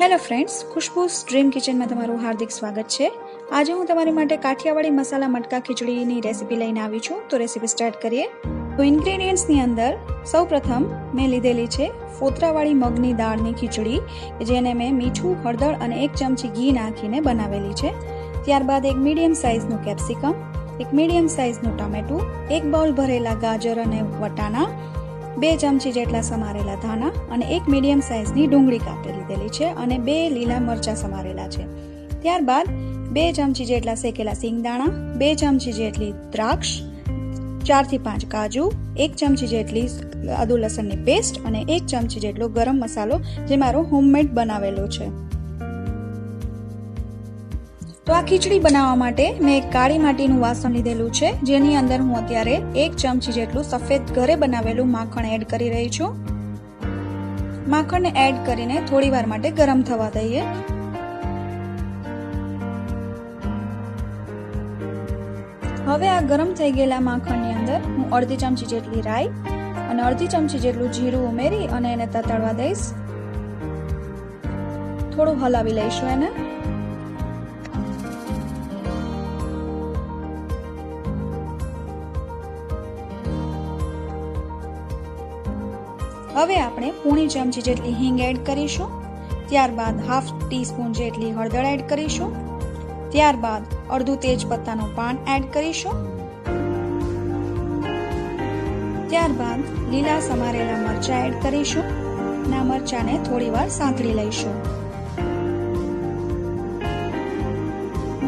Hello friends ખુશ્બુસ dream કિચનમાં તમારું હાર્દિક સ્વાગત છે. આજે હું તમારી માટે કાઠિયાવાડી મસાલા મટકા ખીચડીની રેસીપી લઈને આવી છું. તો રેસીપી સ્ટાર્ટ કરીએ. તો ઇન્ગ્રેડિયન્ટ્સની અંદર સૌ પ્રથમ મેં લીધેલી છે ફોતરાવાળી મગની દાળની ખીચડી જેને મેં મીઠું, હળદર અને એક ચમચી ઘી નાખીને બનાવેલી છે. ત્યારબાદ એક મીડિયમ સાઇઝનું કેપ્સિકમ, એક મીડિયમ સાઇઝનું ટામેટું, એક બાઉલ ભરેલા ગાજર અને વટાણા બે ચમચી જેટલા સમારેલા ધાણા અને એક મીડિયમ સાઇઝની ડુંગળી કાપી લીધેલી છે અને બે લીલા મરચાં સમારેલા છે. ત્યારબાદ બે ચમચી જેટલા શેકેલા સિંગદાણા, બે ચમચી જેટલી દ્રાક્ષ, ચારથી પાંચ કાજુ, એક ચમચી જેટલી આદુ લસણની પેસ્ટ અને એક ચમચી જેટલો ગરમ મસાલો જે મારો હોમમેડ બનાવેલો છે. તો આ ખીચડી બનાવવા માટે મેં એક કાળી માટીનું વાસણ લીધેલું છે, જેની અંદર હું અત્યારે એક ચમચી જેટલું સફેદ ઘરે બનાવેલું માખણ એડ કરી રહી છું. માખણને એડ કરીને થોડી વાર માટે ગરમ થવા દઈએ. હવે આ ગરમ થઈ ગયેલા માખણની અંદર હું અડધી ચમચી જેટલી રાઈ અને અડધી ચમચી જેટલું જીરું ઉમેરી અને એને તતડવા દઈશ. થોડું હલાવી લઈશું એને. હવે આપણે પૂણી ચમચી જેટલી હિંગ એડ કરીશું, ત્યારબાદ હાફ ટીસ્પૂન જેટલી હળદર એડ કરીશું, ત્યારબાદ અડધું તેજ પત્તાનું પાન એડ કરીશું, ત્યારબાદ લીલા સમારેલા મરચા એડ કરીશું, ના મરચાને થોડીવાર સાંતળી લઈશું.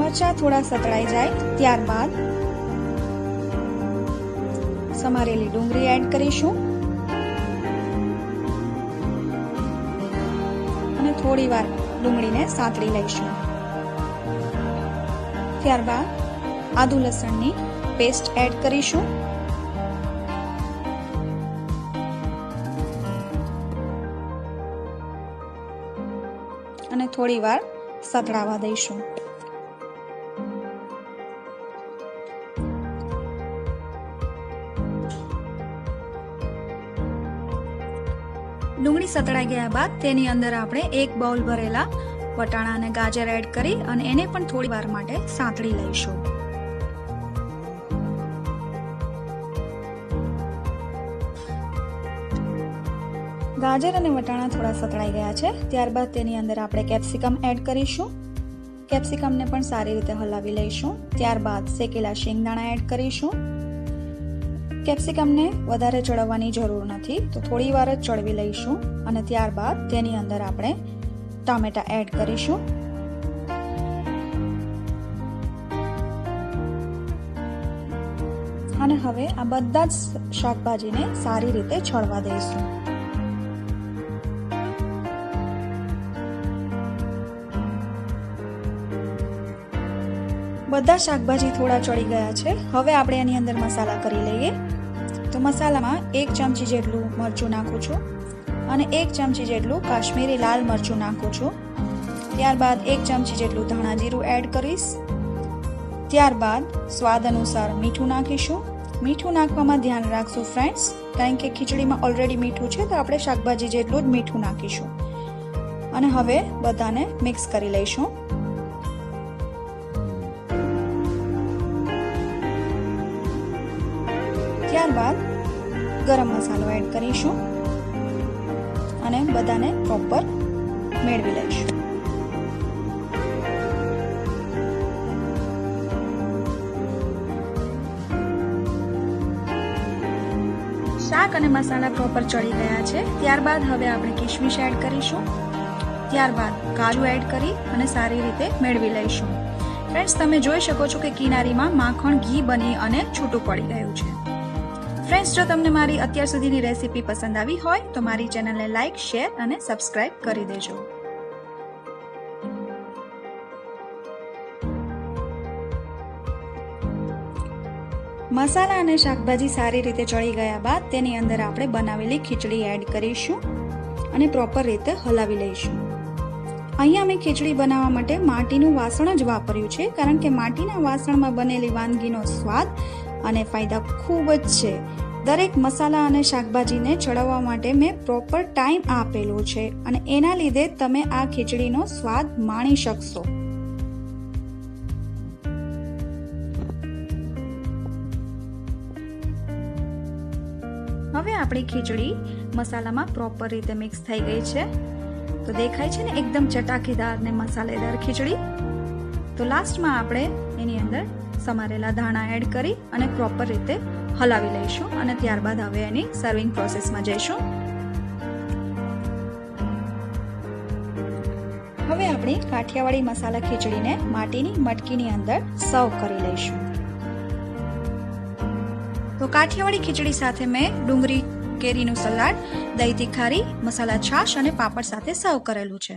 મરચા થોડા સતળાઈ જાય, ત્યારબાદ સમારેલી ડુંગળી એડ કરીશું અને થોડી વાર ડુંગળીને સાંતળી લઈશું. ત્યારબાદ આદુ લસણની પેસ્ટ એડ કરીશું. અને થોડી વાર સતળાવા દઈશું. ડુંગળી સતળાઈ ગયા બાદ તેની અંદર આપણે એક બાઉલ ભરેલા વટાણા અને ગાજર એડ કરી અને એને પણ થોડી વાર માટે સાંતળી લઈશું. ગાજર અને વટાણા થોડા સતળાઈ ગયા છે. ત્યારબાદ તેની અંદર આપણે કેપ્સિકમ એડ કરીશું. કેપ્સિકમને પણ સારી રીતે હલાવી લઈશું. ત્યારબાદ શેકેલા શેંગદાણા એડ કરીશું. કેપ્સિકમને વધારે ચડવવાની જરૂર નથી, તો થોડી વાર જ ચડવી લઈશું અને ત્યારબાદ તેની અંદર આપણે ટામેટા એડ કરીશું. અને હવે આ બધા જ શાકભાજીને સારી રીતે છળવા દઈશું. બધા શાકભાજી થોડા ચડી ગયા છે. હવે આપણે એની અંદર મસાલા કરી લઈએ. મસાલામાં એક ચમચી જેટલું મરચું નાખું છું અને એક ચમચી જેટલું કાશ્મીરી લાલ મરચું નાખું છું. ત્યારબાદ એક ચમચી જેટલું ધાણા જીરું એડ કરીશ. ત્યારબાદ સ્વાદ અનુસાર મીઠું નાખીશું. મીઠું નાખવામાં ધ્યાન રાખશું ફ્રેન્ડ્સ કારણ કે ખીચડીમાં ઓલરેડી મીઠું છે, તો આપણે શાકભાજી જેટલું જ મીઠું નાખીશું. અને હવે બધાને મિક્સ કરી લઈશું. ત્યારબાદ ગરમ મસાલો એડ કરીશું અને બધાને પ્રોપર મેળવી લઈશું. શાક અને મસાલા પ્રોપર ચડી ગયા છે. ત્યારબાદ હવે આપણે કિશમિશ એડ કરીશું. ત્યારબાદ કાજુ એડ કરી અને સારી રીતે મેળવી લઈશું. ફ્રેન્ડ્સ તમે જોઈ શકો છો કે કિનારીમાં માખણ, ઘી બની અને છૂટું પડી ગયું છે. ફ્રેન્ડ્સ જો તમને મારી અત્યાર સુધીની રેસીપી પસંદ આવી હોય, તો મારી ચેનલને લાઇક શેર અને સબસ્ક્રાઇબ કરી દેજો. મસાલા અને શાકભાજી સારી રીતે ચડી ગયા બાદ તેની અંદર આપણે બનાવેલી ખીચડી એડ કરીશું અને પ્રોપર રીતે હલાવી લઈશું. અહીંયા મેં ખીચડી બનાવવા માટે માટીનું વાસણ જ વાપર્યું છે, કારણ કે માટીના વાસણમાં બનેલી વાનગીનો સ્વાદ અને ફાયદા ખૂબ જ છે. દરેક મસાલા અને શાકભાજીને ચડાવવા માટે મેં પ્રોપર ટાઈમ આપેલો છે અને એના લીધે તમે આ ખીચડીનો સ્વાદ માણી શકશો. હવે આપણી ખીચડી મસાલામાં પ્રોપર રીતે મિક્સ થઈ ગઈ છે. તો દેખાય છે ને એકદમ ચટાકેદાર ને મસાલેદાર ખીચડી. તો લાસ્ટમાં આપણે એની અંદર સમારેલા ધાણા એડ કરી અને પ્રોપર રીતે હલાવી લઈશું અને ત્યારબાદ હવે એની સર્વિંગ પ્રોસેસમાં જઈશું. હવે આપણે કાઠિયાવાડી મસાલા ખીચડીને માટીની મટકીની અંદર સર્વ કરી લઈશું. તો કાઠિયાવાડી ખીચડી સાથે મેં ડુંગળી કેરીનું સલાડ દહીં તીખારી મસાલા છાશ અને પાપડ સાથે સર્વ કરેલું છે.